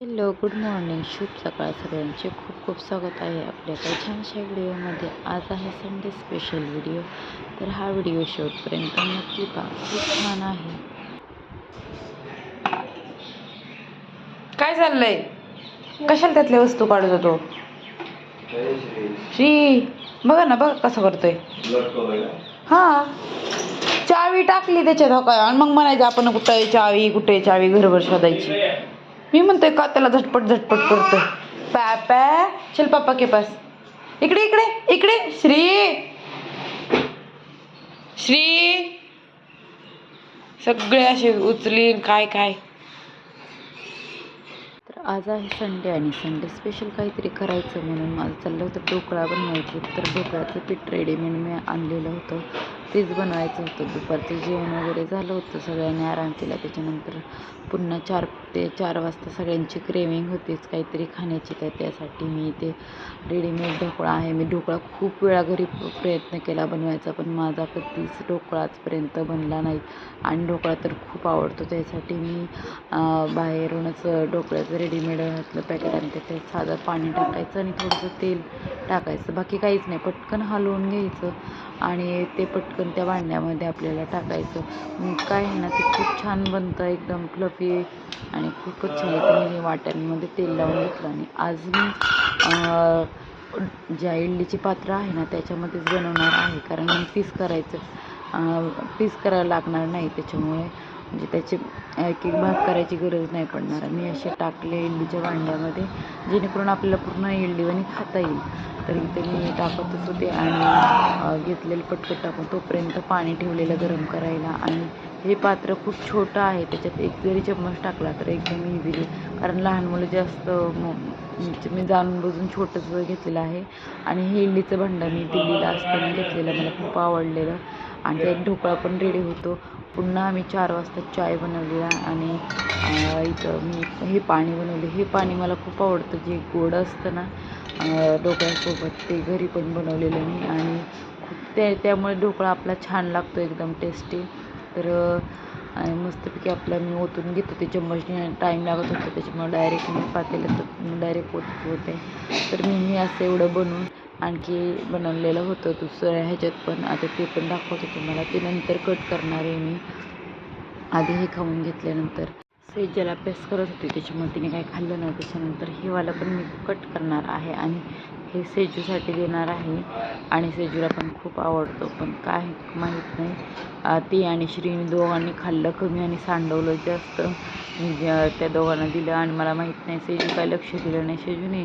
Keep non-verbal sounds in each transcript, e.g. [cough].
Hello good morning. शुभ सकाळ सगळ्यांचे. खूप खूप स्वागत आहे आपल्या काही छानशा व्हिडिओमध्ये आज आहे संडे स्पेशल व्हिडिओ. तर हा व्हिडिओ शेवटपर्यंत नक्की पहा. खूप छान आहे. काय चाललंय? कशाला त्यातल्या वस्तू काढत होतो श्री बघा ना बघा कसं करतोय. हा. चावी टाकली त्याच्यात काय? आणि मग म्हणायचं आपण कुठं चावी कुठे चावी घरभर शोधायची. मी म्हणतोय का त्याला झटपट झटपट करतोय? पॅपॅ चल पापा के पास. इकडे इकडे इकडे. श्री. श्री. सगळे असे उचलीन काय काय. तर आज आहे संडे आणि संडे स्पेशल काहीतरी करायचं म्हणून माझं चाललं होतं ढोकळा बनवायचं. तर ढोकळ्याचं पीठ रेडीमेड मी आणलेलं होतं. तेच बनवायचं होतं. दुपारचं जेवण वगैरे झालं होतं सगळ्यांनी आराम केला. त्याच्यानंतर पुन्हा चार ते चार वाजता सगळ्यांची क्रेविंग होतीच. काहीतरी खाण्याची तर त्यासाठी मी ते रेडीमेड ढोकळा आहे. मी ढोकळा खूप वेळा घरी प्रयत्न केला बनवायचा पण माझा कधीच ढोकळा आजपर्यंत बनला नाही. आणि ढोकळा तर खूप आवडतो. त्यासाठी मी बाहेरूनच ढोकळ्याचं रेडीमेड घातलं पॅकेट आणि त्याच्यात साधं पाणी टाकायचं आणि थोडंसं तेल टाकायचं. बाकी काहीच नाही. पटकन हलवून घ्यायचं आणि ते पटकन त्या भांड्यामध्ये आपल्याला टाकायचं. काय आहे ना ते खूप छान बनतं एकदम फ्लफी आणि खूपच छान येतं मी वाट्यांमध्ये तेल लावून घेतलं आणि आज मी ज्या इडलीची पात्र आहे ना त्याच्यामध्येच बनवणार आहे. कारण पीस करायचं पीस करायला लागणार नाही त्याच्यामुळे म्हणजे त्याचे एक एक भाग करायची गरज नाही पडणार. मी असे टाकले इडलीच्या भांड्यामध्ये जेणेकरून आपल्याला पूर्ण इडलीवानी खाता येईल. तर इथे मी टाकतच होते आणि घेतलेलं पटकन टाकून तोपर्यंत पाणी ठेवलेलं गरम करायला. आणि हे पात्र खूप छोटं आहे त्याच्यात एक जरी चम्मच टाकला तर एकदम इझिली कारण लहान मुलं जास्त म्हणजे मी जाणून बुजून छोटंच घेतलेलं आहे. आणि हे इडलीचं भांडं मी दिल्लीला असताना घेतलेलं मला खूप आवडलेलं. आणि त्यात ढोकळा पण रेडी होतो. पुन्हा आम्ही चार वाजता चाय बनवली आणि इथं मी हे पाणी बनवले. हे पाणी मला खूप आवडतं जे गोड असतं ना ढोकळ्यासोबत ते घरी पण बनवलेलं मी आणि खूप त्या त्यामुळे ढोकळा आपला छान लागतो एकदम टेस्टी तर आणि मस्तपैकी आपला मी ओतून घेतो. ते चम्मचने टाईम लागत होता त्याच्यामुळे डायरेक्ट मी पातेलं तर डायरेक्ट ओतत होते. तर मी मी असं एवढं बनवून आणखी बनवलेलं होतं दुसऱ्या ह्याच्यात पण. आता ते पण दाखवतो तुम्हाला. ते नंतर कट करणार आहे मी. आधी हे खाऊन घेतल्यानंतर. सेजल अभ्यास करत होती त्याच्यामुळे तिने काही खाल्लं नाही. त्याच्यानंतर हे वाला पण मी कट करणार आहे आणि हे सेजूसाठी देणार आहे. आणि सेजूला पण खूप आवडतो. पण काय माहीत नाही. ती आणि श्रीनी दोघांनी खाल्लं कमी आणि सांडवलं जास्त. त्या दोघांना दिलं आणि मला माहीत नाही. सेजू काय लक्ष दिलं नाही. सेजूने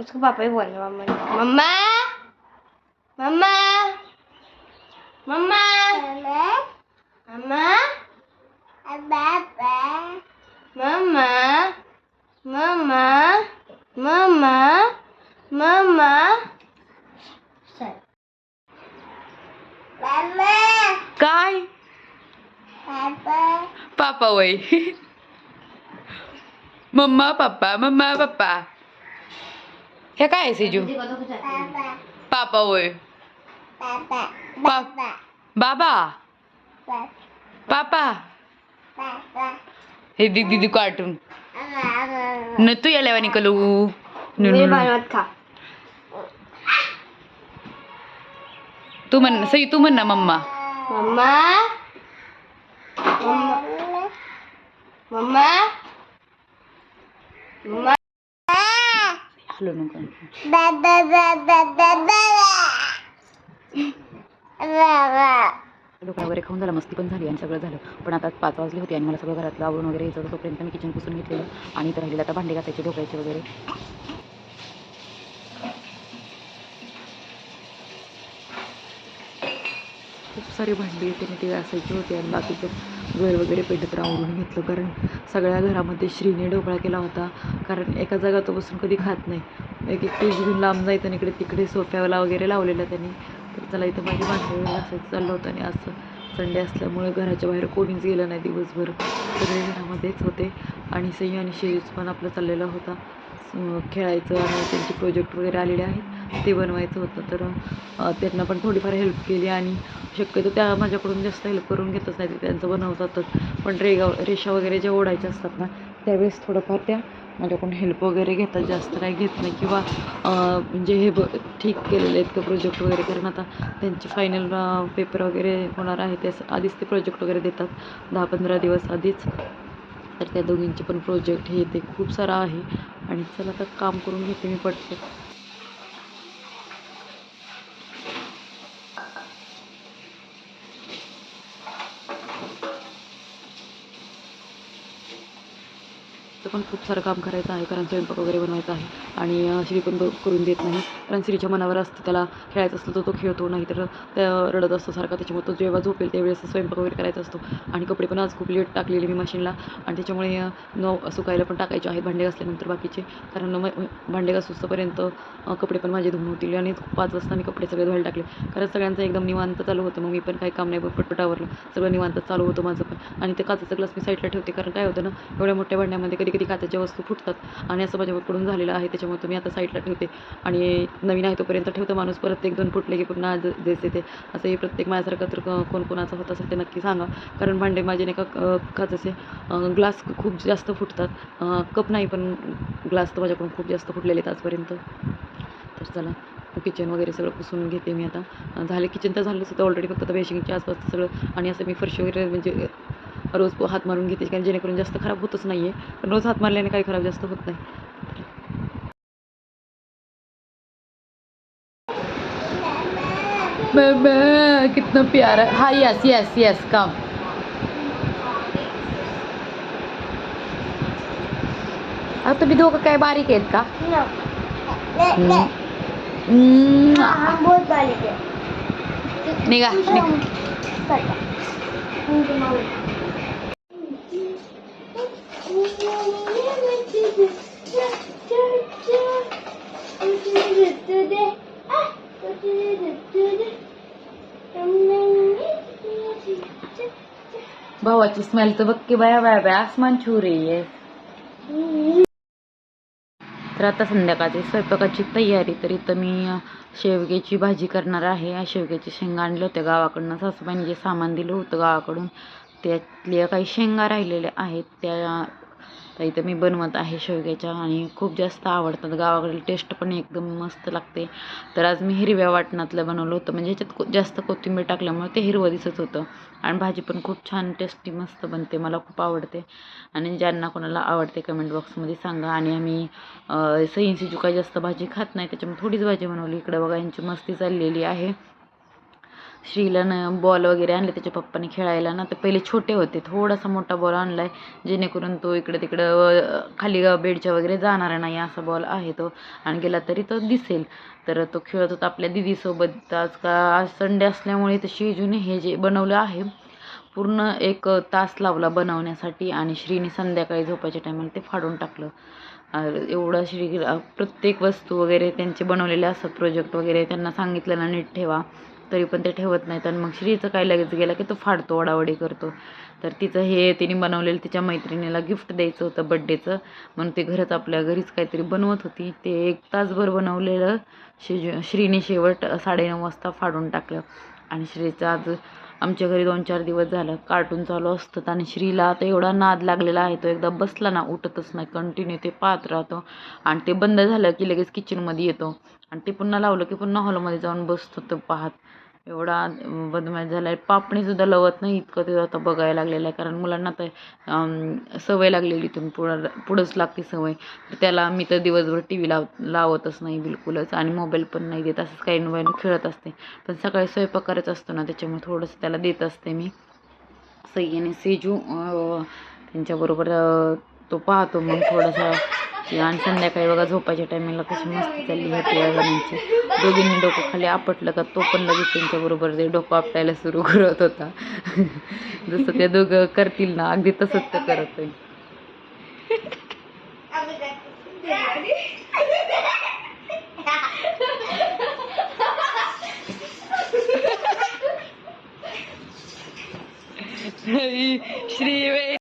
उसको पापा ही बोलना मम्मा ने मम्मा मम्मा मम्मा मम्मा पापा मम्मा मम्मा मम्मा मम्मा काय पापा वय मम्मा पप्पा मम्मा पप्पा हे काय आहे सेजू? पापा वय बाबा. पापा? हे दीदी दीदी कार्टून. न तू या लेवानी कलू. मेरे बाल मत खा. तू म्हण सई तू म्हण ना मम्मा. मम्मा? मम्मा? मम्मा? नको ढोकळा [laughs] वगैरे खाऊन झाला मस्ती पण झाली आणि सगळं झालं. पण आता पाच वाजले होते आणि मला सगळं घरातलं आवरून वगैरे यायचं तोपर्यंत मी किचन पुसून घेतलेलं. आणि इथं राहिलेलं आता भांडे घासायचे ढोकळ्याचे वगैरे. खूप सारी भांडी त्यांनी ते असायची होती आणि बाकीचं घर वगैरे पेटत आवरून घेतलं. कारण सगळ्या घरामध्ये श्रीने ढोकळा केला होता. कारण एका जागा तो बसून कधी खात नाही. एक एक पेज घेऊन लांब जायचं आणि इकडे तिकडे सोफ्याला वगैरे लावलेलं त्यांनी. तर चला इथं माझी भांडी असायचं चाललं होतं आणि असं संडे असल्यामुळे घराच्या बाहेर कोणीच गेलं नाही दिवसभर. सगळे घरामध्येच होते. आणि सई आणि शेरीज पण आपलं चाललेला होता. खेळायचं आणि त्यांचे प्रोजेक्ट वगैरे आलेले आहेत ते बनवायचं होतं. तर त्यांना पण थोडीफार हेल्प केली आणि शक्यतो त्या माझ्याकडून जास्त हेल्प करून घेतच नाही ते त्यांचं बनवतातच पण रेगा रेषा वगैरे ज्या ओढायच्या असतात ना त्यावेळेस थोडंफार त्या माझ्याकडून हेल्प वगैरे घेतात. जास्त काही घेत नाही किंवा म्हणजे हे ब ठीक केलेले आहेत का प्रोजेक्ट वगैरे? कारण आता त्यांचे फायनल पेपर वगैरे होणार आहे त्यास आधीच ते प्रोजेक्ट वगैरे देतात. दहा पंधरा दिवस आधीच. तर त्या दोघींचे पण प्रोजेक्ट हे ते खूप सारं आहे. आणि चला आता काम करून घेते मी पटकन. पण खूप सारं काम करायचं आहे कारण स्वयंपाक वगैरे बनवायचा आहे आणि श्री पण करून देत नाही. कारण श्रीच्या मनावर असतं त्याला खेळायचं असलं तर तो खेळतो नाही तर त्या रडत असतो सारखा. त्याच्यामुळे तो जेव्हा झोपेल त्यावेळेस स्वयंपाक वगैरे करायचा असतो. आणि कपडे पण आज खूप लेट टाकलेले मी मशीनला. आणि त्याच्यामुळे न सुकायला पण टाकायचे आहेत भांडे घासल्यानंतर बाकीचे. कारण म- भांडे घासूस्तपर्यंत कपडे पण माझे धुवून होतील. आणि पाच वाजता मी कपडे सगळे धुवायला टाकले. कारण सगळ्यांचं एकदम निवांत चालू होतं. मग मी पण काही काम नाही पटपटावरलं सगळं निवांत चालू होतं माझं पण. आणि ते काचाचं ग्लास मी साईडला ठेवते. कारण काय होतं ना एवढ्या मोठ्या भांड्यामध्ये कधी कधी खात्याच्या वस्तू फुटतात आणि असं माझ्याकडून झालेलं आहे त्याच्यामुळे मी आता साईडला ठेवते. आणि नवीन आहे तोपर्यंत ठेवतं माणूस परत एक दोन फुटले की पुन्हा ज- जसे ते असं हे प्रत्येक माझ्यासारखं तर क- कोण कोणाचं होत असेल ते नक्की सांगा. कारण भांडे माझे नाही का काचाचे ग्लास खूप जास्त फुटतात. कप नाही पण ग्लास तर माझ्याकडून खूप जास्त फुटलेले आहेत आजपर्यंत. तर चला किचन वगैरे सगळं पुसून घेते मी आता. झाले किचन तर झालंच होतं ऑलरेडी फक्त आता बेसिंगच्या आसपास सगळं आणि असं मी फरशी वगैरे म्हणजे रोज हात मारून घेते कारण जेणेकरून जास्त खराब होतच नाही आहे पण रोज हात मारल्याने काही खराब जास्त होत नाही. कितना प्यारा हाँ। यस यस यस कम आता तुम्ही दोघं काय बारीक आहेत का No. हम्म. हाँ बहुत बारीक है। निघा भावाची स्मेल तर बघ की बाया बाया बाया आसमान छू रही आहे तर आता संध्याकाळची स्वयंपाकाची तयारी तर इथं मी शेवग्याची भाजी करणार आहे. शेवग्याची शेंगा आणल्या होत्या गावाकडनं. सासूबाईंनी जे सामान दिलं होतं गावाकडून त्यातल्या काही शेंगा राहिलेल्या आहेत. त्या तर इथं मी बनवत आहे शेवग्याच्या आणि खूप जास्त आवडतात. गावाकडील टेस्ट पण एकदम मस्त लागते. तर आज मी हिरव्या वाटणातलं बनवलं होतं. म्हणजे ह्याच्यात को- जास्त कोथिंबीर टाकल्यामुळे ते हिरवं दिसत होतं. आणि भाजी पण खूप छान टेस्टी मस्त बनते. मला खूप आवडते. आणि ज्यांना कोणाला आवडते कमेंट बॉक्समध्ये सांगा. आणि आम्ही सई काही जास्त भाजी खात नाही. त्याच्यामुळे थोडीच भाजी बनवली. इकडं बघा यांची मस्ती चाललेली आहे. श्रीलानं बॉल वगैरे आणले त्याच्या पप्पाने खेळायला ना तर पहिले छोटे होते. थोडासा मोठा बॉल आणला आहे जेणेकरून तो इकडे तिकडं खाली बेडच्या वगैरे जाणार नाही असा बॉल आहे तो. आणि गेला तरी तो दिसेल. तर तो खेळत होता आपल्या दिदीसोबत. आज का आज संडे असल्यामुळे तर शेजूने हे जे बनवलं आहे पूर्ण एक तास लावला बनवण्यासाठी आणि श्रीने संध्याकाळी झोपायच्या टायमाला ते फाडून टाकलं. एवढं श्री प्रत्येक वस्तू वगैरे त्यांचे बनवलेले असतात प्रोजेक्ट वगैरे त्यांना सांगितलं ना नीट ठेवा. तरी पण ते ठेवत नाहीत. आणि मग श्रीचं काय लगेच गेलं की तो फाडतो ओढावडी करतो. तर तिचं हे तिने बनवलेलं तिच्या मैत्रिणीला गिफ्ट द्यायचं होतं बड्डेचं म्हणून ते घरच आपल्या घरीच काहीतरी बनवत होती. ते एक तासभर बनवलेलं शेज श्रीने शेवट साडेनऊ वाजता फाडून टाकलं. आणि श्रीचं आज आमच्या घरी दोन चार दिवस झालं. कार्टून चालू असतं. आणि श्रीला आता एवढा नाद लागलेला आहे. तो एकदा बसला ना उठतच नाही. कंटिन्यू ते पाहत राहतो. आणि ते बंद झालं की लगेच किचनमध्ये येतो. आणि ते पुन्हा लावलं की पुन्हा हॉलमध्ये जाऊन बसतो तो पाहत. एवढा बदमाश झाला आहे पापणीसुद्धा लवत नाही इतकं ते आता बघायला लागलेलं आहे. कारण मुलांना तर सवय लागलेली इथून पुढं पुढंच लागते सवय. तर त्याला मी तर दिवसभर टी व्ही लाव लावतच नाही बिलकुलच. आणि मोबाईल पण नाही देत. असंच काही मोबाईल खेळत असते. पण सकाळी स्वयंपाक करत असतो ना त्याच्यामुळे थोडंसं त्याला देत असते मी. सई आणि सेजू त्यांच्याबरोबर तो पाहतो मग थोडासा. करायची. आणि संध्याकाळी बघा झोपायच्या टायमिंगला कशी मस्ती चालली होती या जणांची दोघींनी डोकं खाली आपटलं का तो पण लगेच त्यांच्याबरोबर ते डोकं आपटायला सुरू करत होता. [laughs] जसं ते दोघं करतील ना अगदी तसंच तर करत आहे श्री